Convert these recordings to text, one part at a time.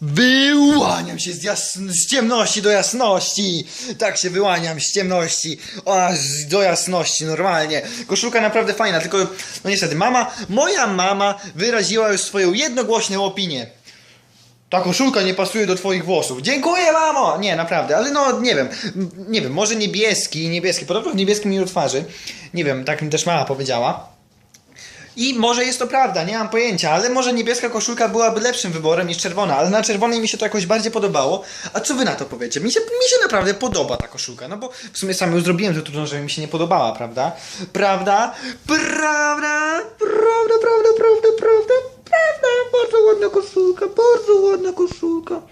Wyłaniam się z, z ciemności do jasności. Tak się wyłaniam z ciemności aż do jasności, normalnie. Koszulka naprawdę fajna, tylko no niestety mama, moja mama wyraziła już swoją jednogłośną opinię. Ta koszulka nie pasuje do twoich włosów. Dziękuję, mamo! Nie, naprawdę, ale no, nie wiem. Nie wiem, może niebieski, niebieski. Podobno w niebieskim mi twarzy. Nie wiem, tak mi też mama powiedziała. I może jest to prawda, nie mam pojęcia, ale może niebieska koszulka byłaby lepszym wyborem niż czerwona, ale na czerwonej mi się to jakoś bardziej podobało. A co wy na to powiecie? Mi się, mi się naprawdę podoba ta koszulka, no bo w sumie sam już zrobiłem to trudno, żeby mi się nie podobała, prawda? Prawda? Prawda? Prawda, prawda, prawda, prawda, prawda? Bardzo ładna koszulka, bardzo ładna koszulka.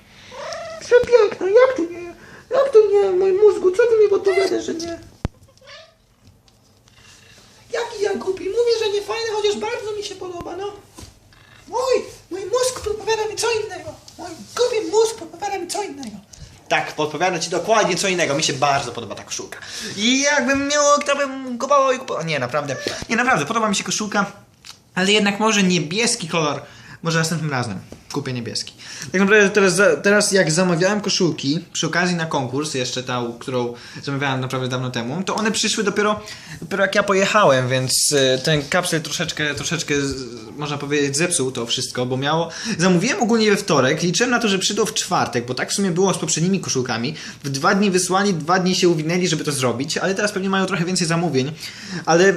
Przepiękna, jak to nie? Jak to nie? Mój mózgu, co ty mi podpowiadasz, że nie? Jaki ja głupi? Mówię, że nie fajne, chociaż bardzo mi się podoba, no. Mój, mój mózg podpowiada mi co innego. Mój głupi mózg podpowiada mi co innego. Tak, podpowiada ci dokładnie co innego. Mi się bardzo podoba ta koszulka. I jakbym miał, to bym kupował i. Nie, naprawdę. Nie, naprawdę, podoba mi się koszulka. Ale jednak może niebieski kolor. Może następnym razem kupię niebieski. Tak naprawdę teraz, teraz jak zamawiałem koszulki, przy okazji na konkurs, jeszcze tą, którą zamawiałem naprawdę dawno temu, to one przyszły dopiero, dopiero jak ja pojechałem, więc e, ten kapsel troszeczkę, troszeczkę, można powiedzieć, zepsuł to wszystko, bo miało... Zamówiłem ogólnie we wtorek, liczyłem na to, że przyjdą w czwartek, bo tak w sumie było z poprzednimi koszulkami. W dwa dni wysłali, dwa dni się uwinęli, żeby to zrobić, ale teraz pewnie mają trochę więcej zamówień, ale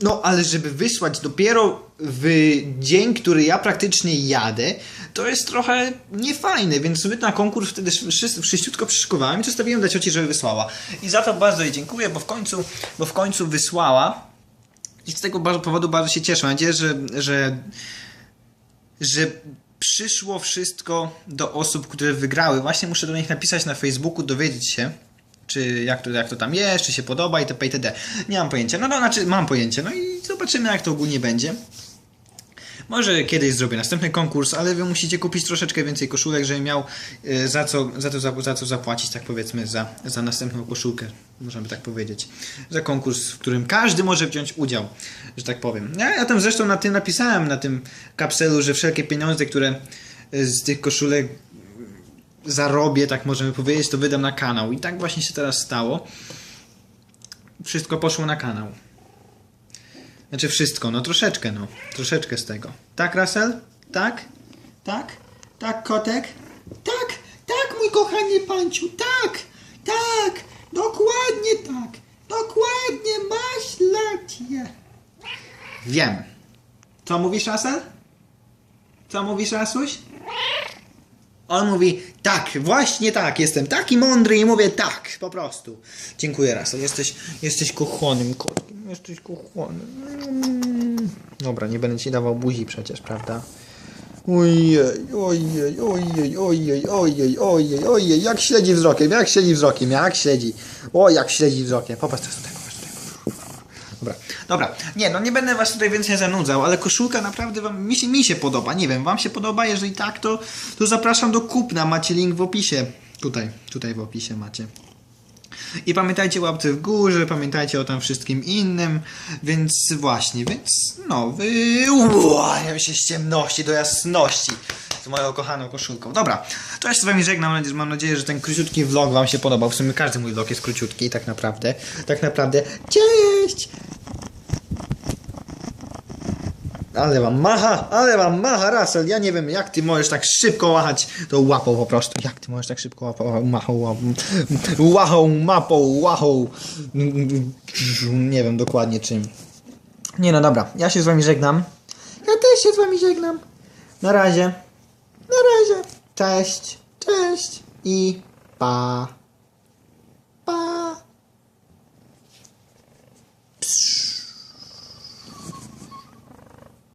no, ale żeby wysłać dopiero w dzień, który ja praktycznie jadę, to jest trochę niefajne, więc sobie na konkurs wtedy wszyściutko przyszykowałem i zostawiłem dla cioci, żeby wysłała. I za to bardzo jej dziękuję, bo w końcu, bo w końcu wysłała i z tego powodu bardzo się cieszę. Mam nadzieję, że, że, że przyszło wszystko do osób, które wygrały. Właśnie muszę do nich napisać na Facebooku, dowiedzieć się, czy jak to, jak to tam jest, czy się podoba itp. itd. Nie mam pojęcia. No, no, znaczy mam pojęcie. No i zobaczymy, jak to ogólnie będzie. Może kiedyś zrobię następny konkurs, ale wy musicie kupić troszeczkę więcej koszulek, żebym miał e, za co, za to, za, za co zapłacić, tak powiedzmy, za, za następną koszulkę, możemy tak powiedzieć. Za konkurs, w którym każdy może wziąć udział, że tak powiem. Ja, ja tam zresztą na tym napisałem, na tym kapselu, że wszelkie pieniądze, które e, z tych koszulek zarobię, tak możemy powiedzieć, to wydam na kanał. I tak właśnie się teraz stało. Wszystko poszło na kanał. Znaczy wszystko, no troszeczkę, no. Troszeczkę z tego. Tak, Russell? Tak? Tak? Tak, kotek? Tak, tak, mój kochany panciu, tak! Tak! Dokładnie tak! Dokładnie, masz rację! Wiem. Co mówisz, Russell? Co mówisz, Rasuś? On mówi, tak, właśnie tak, jestem taki mądry i mówię tak, po prostu. Dziękuję, Russell, jesteś, jesteś kochonym kotkiem, jesteś kochonym. Mm. Dobra, nie będę ci dawał buzi przecież, prawda? Ojej, ojej, ojej, ojej, ojej, ojej, ojej, jak śledzi wzrokiem, jak śledzi wzrokiem, jak śledzi. O, jak śledzi wzrokiem. Popatrz popatrz tutaj. Dobra, dobra. Nie, no nie będę was tutaj więcej zanudzał, ale koszulka naprawdę wam, mi się, mi się podoba. Nie wiem, wam się podoba? Jeżeli tak, to, to zapraszam do kupna. Macie link w opisie. Tutaj, tutaj w opisie macie. I pamiętajcie łapce w górze, pamiętajcie o tam wszystkim innym, więc właśnie, więc no, wyłaniam się z ciemności do jasności z moją kochaną koszulką. Dobra, to ja się z wami żegnam, mam nadzieję- że ten króciutki vlog wam się podobał. W sumie każdy mój vlog jest króciutki, tak naprawdę. Tak naprawdę, cześć! Ale wam macha, ale wam macha, Russell. Ja nie wiem, jak ty możesz tak szybko machać tą łapą po prostu. Jak ty możesz tak szybko łapą, machą, łachą, mapą, łachą. Nie wiem dokładnie czym. Nie no dobra, ja się z wami żegnam. Ja też się z wami żegnam. Na razie. Na razie. Cześć, cześć i pa.